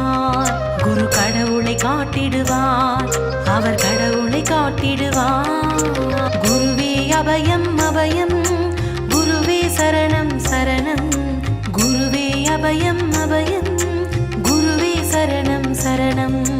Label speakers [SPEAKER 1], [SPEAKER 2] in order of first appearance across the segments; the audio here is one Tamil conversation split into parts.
[SPEAKER 1] காட்டுவார் குரு கடவுளை காட்டிடுவார். அவர் கடவுளை காட்டிடுவார். குருவே அபயம் அபயம். குருவே சரணம் சரணம். குருவே அபயம் அபயம். குருவே சரணம் சரணம்.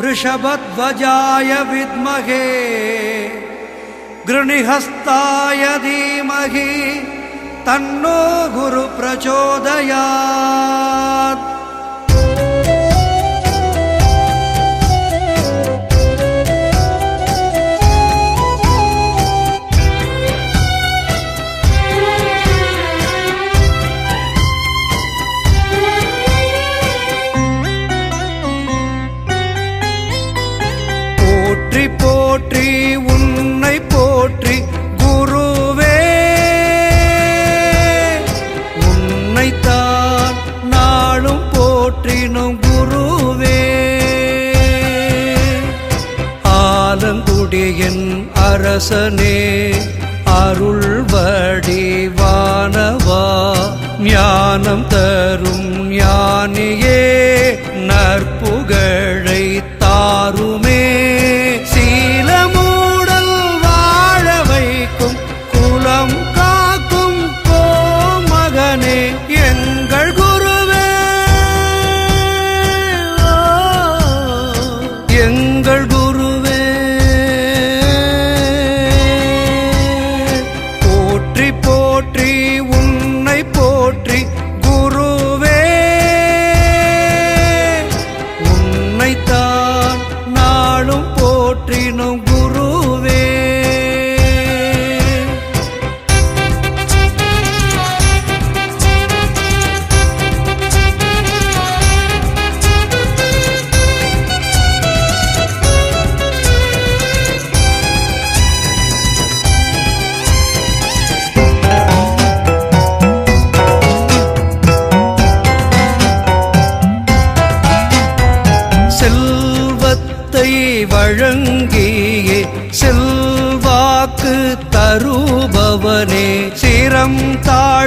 [SPEAKER 2] वृषभध्वजाय विद्महे गृणिहस्ताय धीमहि तन्नो गुरुप्रचोदयात्। ஞானம் தரும் ஞானியே நற்புகழை தாருமே.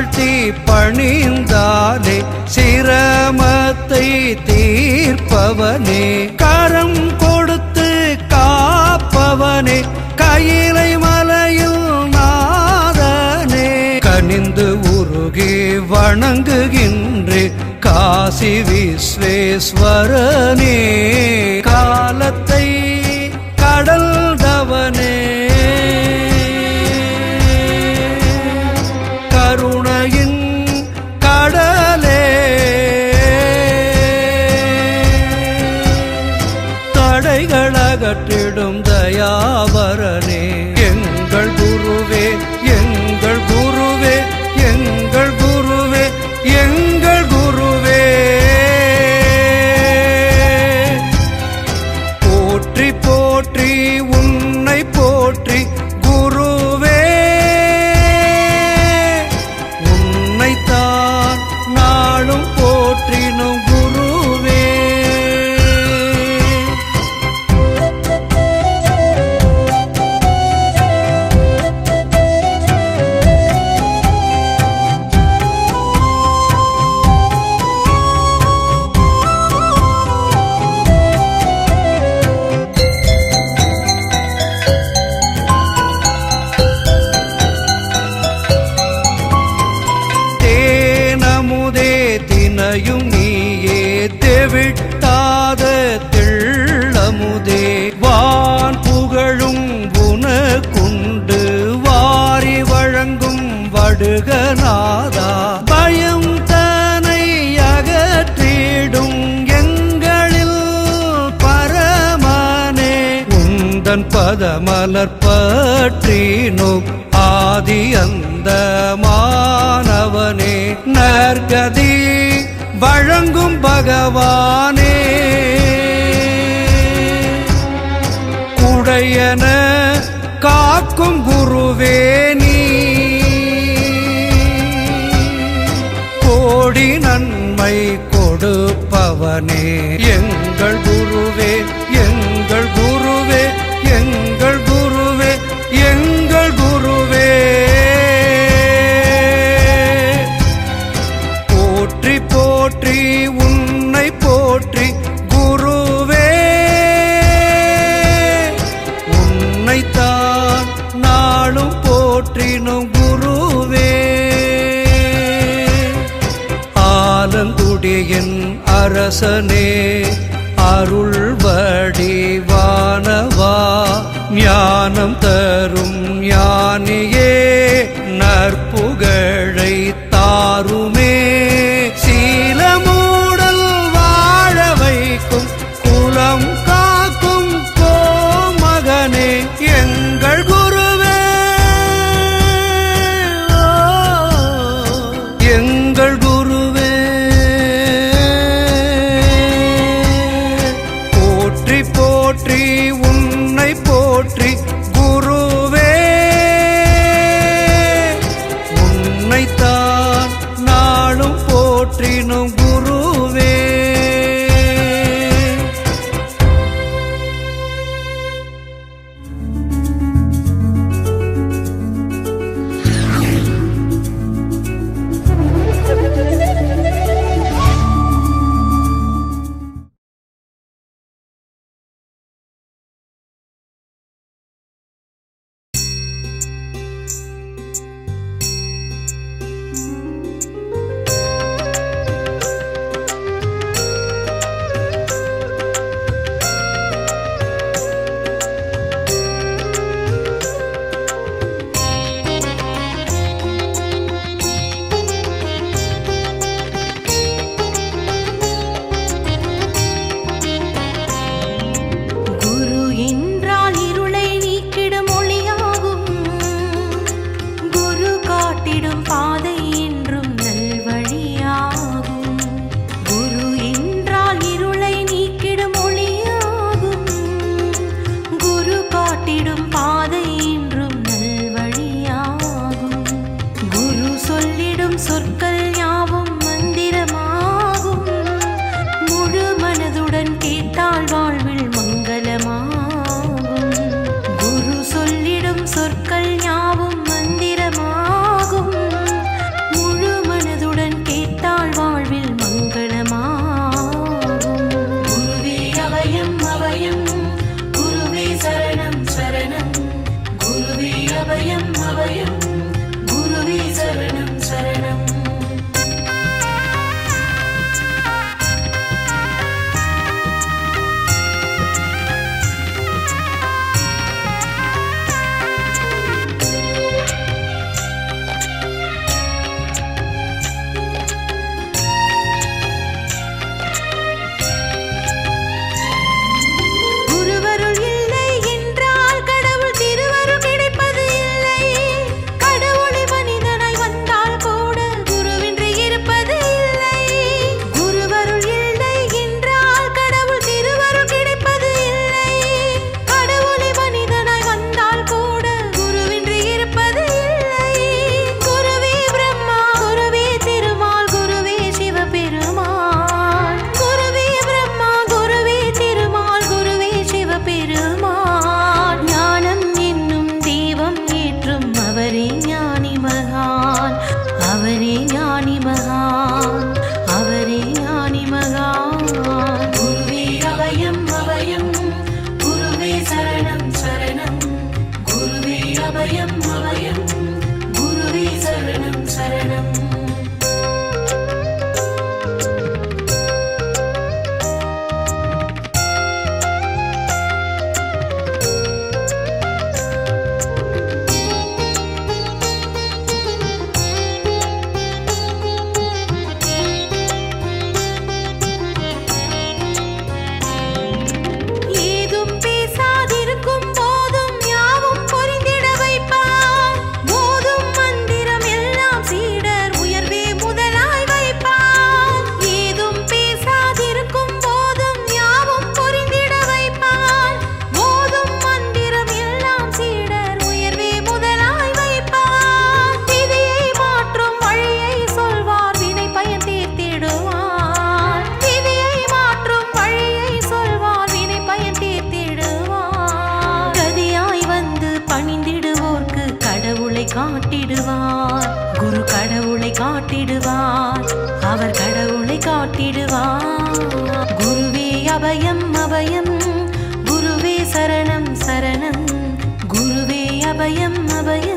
[SPEAKER 2] தருபவனே தாழ்த்தி பணிந்தாலே சிரமத்தை தீர்ப்பவனே. கரம் கொடுத்து காப்பவனே கையிலை மலையில் நாதனே. கனிந்து உருகி வணங்குகின்றே காசி விஸ்வேஸ்வரனே. உந்தன் ஆதி அந்த மாணவனே. நற்கதி வழங்கும் பகவானே. குடையன காக்கும் குருவே நீ. கோடி நன்மை கொடுப்பவனே. எங்கள் அரசனே அருள் வடிவானவா ஞானம் தரும் ஞானியே நற்புகழை தாரும்.
[SPEAKER 1] காத்திடுவார் அவர் கடவுளை காத்திடுவார் குருவே அபயம் அபயம். குருவே சரணம் சரணம். குருவே அபயம் அபயம்.